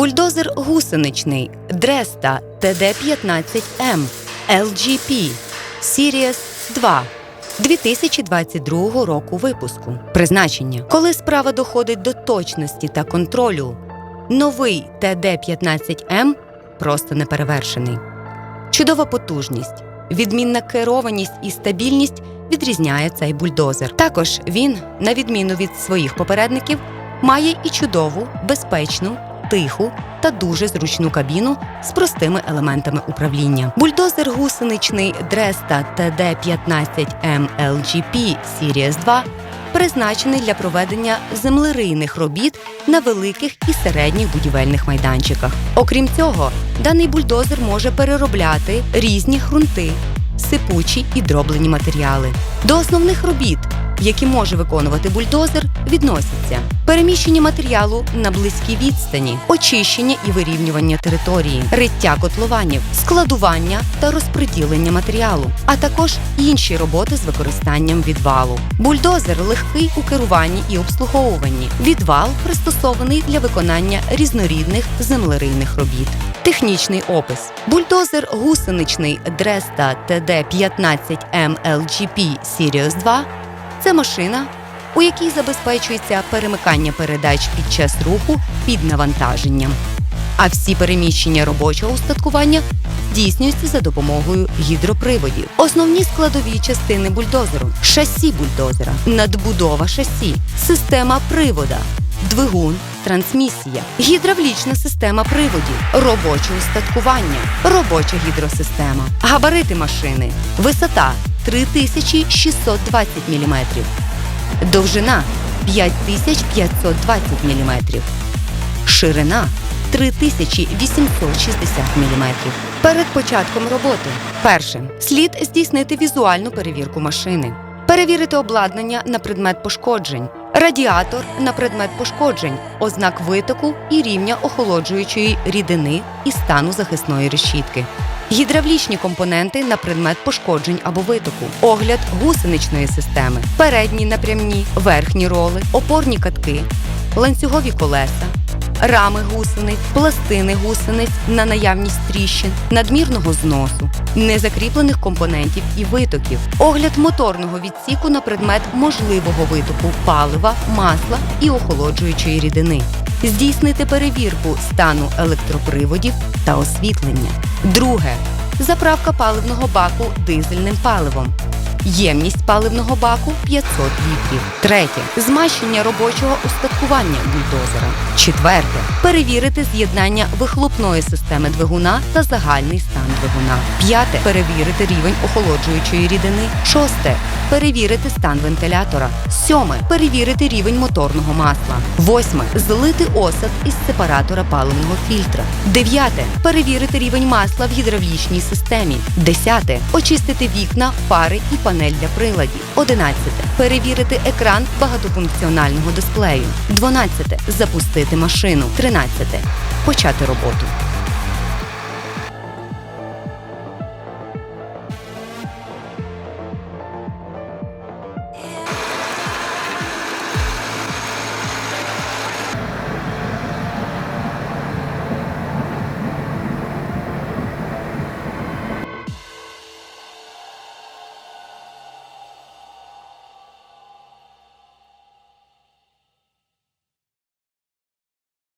Бульдозер гусеничний Дреста ТД-15М LGP Series 2 2022 року випуску. Призначення. Коли справа доходить до точності та контролю, новий ТД-15М просто неперевершений. Чудова потужність, відмінна керованість і стабільність відрізняє цей бульдозер. Також він, на відміну від своїх попередників, має і чудову, безпечну, тиху та дуже зручну кабіну з простими елементами управління. Бульдозер гусеничний Дреста TD15M LGP Series 2 призначений для проведення землерийних робіт на великих і середніх будівельних майданчиках. Окрім цього, даний бульдозер може переробляти різні ґрунти, сипучі і дроблені матеріали. До основних робіт, які може виконувати бульдозер, відносяться переміщення матеріалу на близькій відстані, очищення і вирівнювання території, риття котлованів, складування та розподілення матеріалу, а також інші роботи з використанням відвалу. Бульдозер легкий у керуванні і обслуговуванні. Відвал пристосований для виконання різнорідних землерийних робіт. Технічний опис: бульдозер гусеничний Дреста TD15M LGP Series 2 це машина, у якій забезпечується перемикання передач під час руху під навантаженням. А всі переміщення робочого устаткування здійснюються за допомогою гідроприводів. Основні складові частини бульдозеру: шасі бульдозера, надбудова шасі, система привода, двигун, трансмісія, гідравлічна система приводів, робоче устаткування, робоча гідросистема, габарити машини, висота 3620 мм, довжина 5520 мм, ширина 3860 мм. Перед початком роботи. Перше. Слід здійснити візуальну перевірку машини, перевірити обладнання на предмет пошкоджень, радіатор на предмет пошкоджень, ознак витоку і рівня охолоджуючої рідини і стану захисної решітки. Гідравлічні компоненти на предмет пошкоджень або витоку, огляд гусеничної системи, передні напрямні, верхні роли, опорні катки, ланцюгові колеса, рами гусениць, пластини гусениць на наявність тріщин, надмірного зносу, незакріплених компонентів і витоків, огляд моторного відсіку на предмет можливого витоку палива, масла і охолоджуючої рідини. Здійснити перевірку стану електроприводів та освітлення. Друге заправка паливного баку дизельним паливом. Ємність паливного баку 500 літрів. Третє змащення робочого устаткування бульдозера. Четверте перевірити з'єднання вихлопної системи двигуна та загальний стан двигуна. П'яте перевірити рівень охолоджуючої рідини. Шосте перевірити стан вентилятора. Сьоме перевірити рівень моторного масла. Восьме злити осад із сепаратора паливного фільтра. Дев'яте перевірити рівень масла в гідравлічній системі. Десяте очистити вікна, фари і панель для приладів. Одинадцяте перевірити екран багатофункціонального дисплею. Дванадцяте запустити машину. Тринадцяте почати роботу.